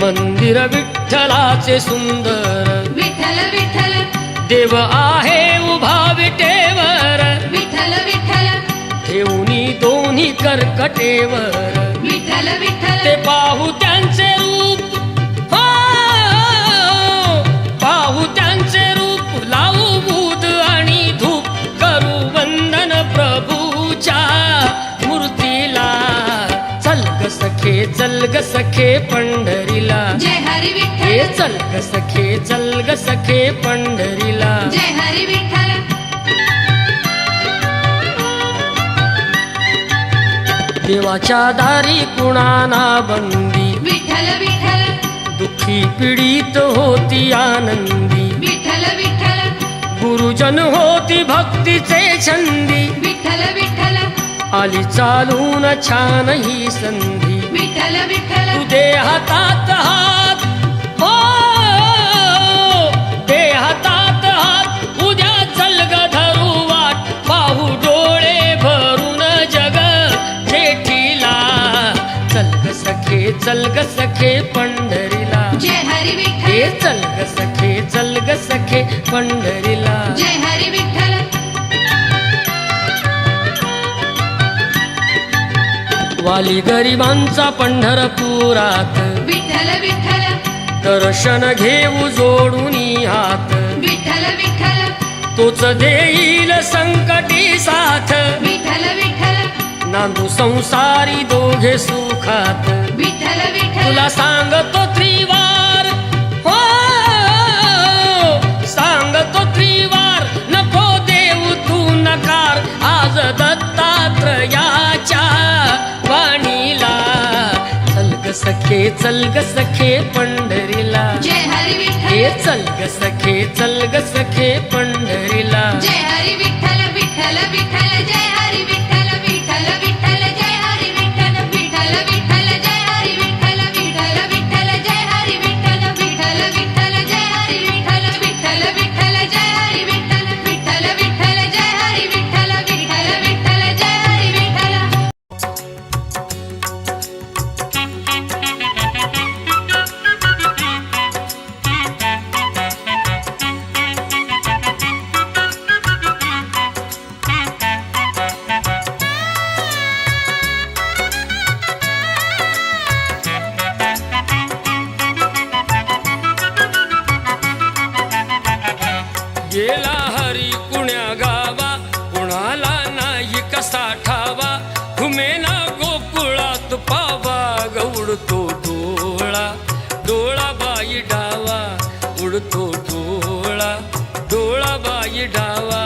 मंदिर विठ्ठलाचे सुंदर. विठ्ठल विठ्ठल. देव आहे उभा विटेवर. विठ्ठल विठ्ठल. ठेवणी दोन्ही कर्कटेवर. विठ्ठल विठ्ठल. ते पाहू त्यांचे रूप. हो, पाहू त्यांचे रूप. लावू बूद आणि धूप. करू वंदन प्रभूच्या मूर्तीला. चल ग सखे चल ग सखे पंढरीला चल ग सखे चल ग सखे पंढरीला. जय हरी विठ्ठल. देवाच्या दारी कुणाना बंदी. विठ्ठल विठ्ठल. दुःखी पीडित होती आनंदी. विठ्ठल विठ्ठल. गुरुजन होती भक्तीचे छंदी. विठ्ठल विठ्ठल. आली चालून छान ही संधी. विठ्ठल विठ्ठल. तू दे हातात हात पंढरीला. जय हरी विठ्ठल. वाली गरिबांचा पंढरपुरात. विठ्ठल विठ्ठल. दर्शन घेऊ जोडून हात. विठ्ठल विठ्ठल. तोच देईल संकटी साथ. विठ्ठल विठ्ठल. नांदू संसारी दोघे सुखात. विठ्ठल विठ्ठल. तुला सांगतो त्रिवार. सखे चल ग सखे पंढरीला. जय हरी हे चल ग सखे चल ग सखे पंढरीला. गेला हरी कुण्या गावा कुणाला नाही कसा ठावा? घुमेना गोकुळात पावा गौडतो डोळा. डोळा बाई डावा उडतो डोळा. डोळा बाई डावा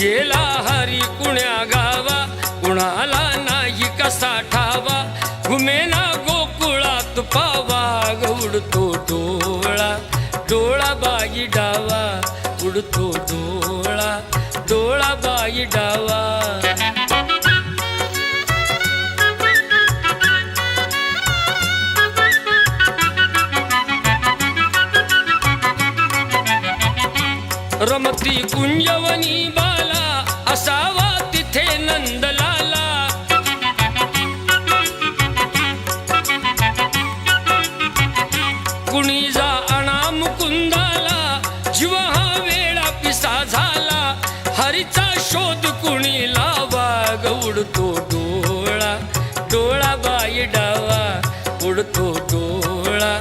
गेला हरी कुण्या गावा कुणाला नाही कसा ठावा? घुमेना गोकुळात पावा गौडतो डोळा. डोळा बाई डावा उडतो डोळा डोळा बाई डावा. रमती कुंजवनी बाला असावा तिथे नंदलाला. कुणी जा शोध कुणी लावा गौडतो डोळा. डोळा बाई डावा उडतो डोळा.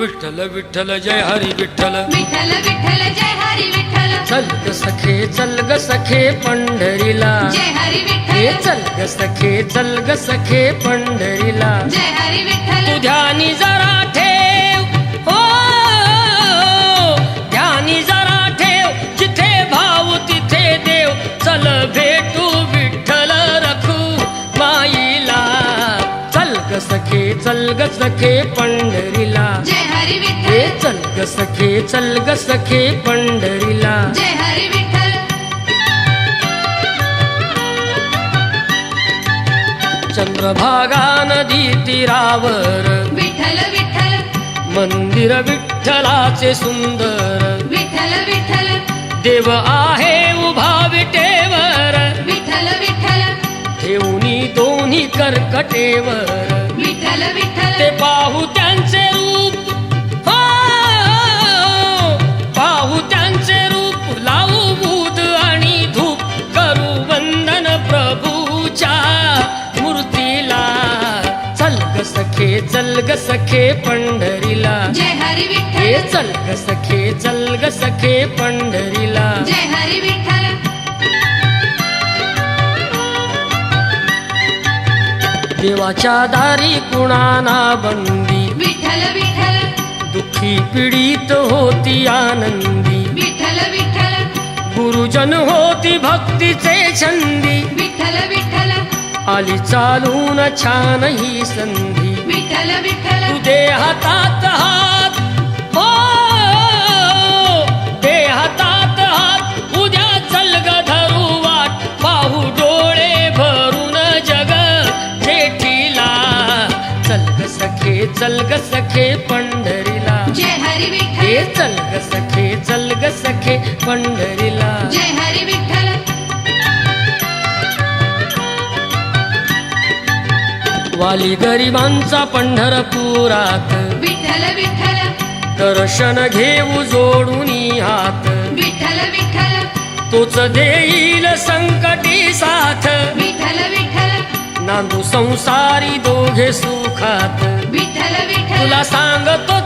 विठ्ठल विठ्ठल जय हरी विठ्ठल. विठ्ठल विठ्ठल जय हरी विठ्ठल. चल ग सखे चल ग सखे पंढरीला. हे चल ग सखे चल ग सखे पंढरीला. जय हरी विठ्ठल. तू ध्यानी जरा ठेव. हो ध्यानी जरा ठेव. जिथे भाव तिथे देव. चल भेटू विठ्ठल रखू माईला. चल ग सखे चल ग सखे पंढरीला. जय हरी हे चल ग सखे चल ग सखे पंढरीला. प्रभागा नदी तीरावर विठ्ठल विठ्ठल. मंदिर विठ्ठलाचे सुंदर. विठ्ठल विठ्ठल. देव आहे उभा विटेवर. विठ्ठल विठ्ठल. ठेवणी दोन्ही कर्कटेवर. विठ्ठल विठ्ठल. ते पाहू त्यांचे चल ग सखे पंढरीला. जय हरी हे चल ग सखे चल ग सखे पंढरीला. जय हरी विठ्ठल. देवाच्या दारी कुणाना बंदी. विठ्ठल विठ्ठल. दुःखी पीडित होती आनंदी. विठ्ठल विठ्ठल. गुरुजन होती भक्तीचे छंदी. विठ्ठल विठ्ठल. आली चालून छान ही संधी. विठ्ठल विठ्ठल. तू दे हातात हात. हो दे हातात हात. उद्या चल ग धरू वाट. पाहू डोळे भरून जग जेठीला. चल ग सखे चल ग सखे पंढरीला. जय हरी विठ्ठल. चल ग सखे चल ग सखे पंढरीला. वाली गरिबांचा पंढरपुरात. विठ्ठल विठ्ठल. दर्शन घेऊ जोडून हात. विठ्ठल विठ्ठल. तोच देईल संकटी साथ. विठ्ठल विठ्ठल. नांदू संसारी दोघे सुखात. विठ्ठल विठ्ठल. तुला सांगतो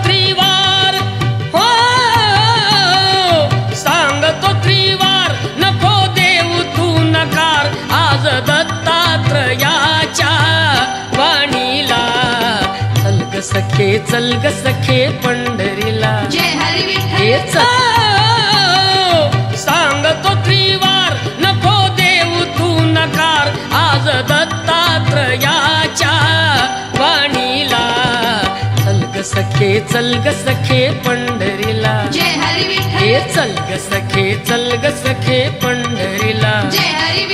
सखे चल ग सखे पंढरीला. जय हरी हे विठ्ठल चल. सांगतो त्रिवार नको देऊ तू नकार. आज दत्तात्रयाच्या वाणीला. चल ग सखे चल ग सखे पंढरीला. जय हरी हे विठ्ठल चल ग सखे चल ग सखे पंढरीला. जय हरी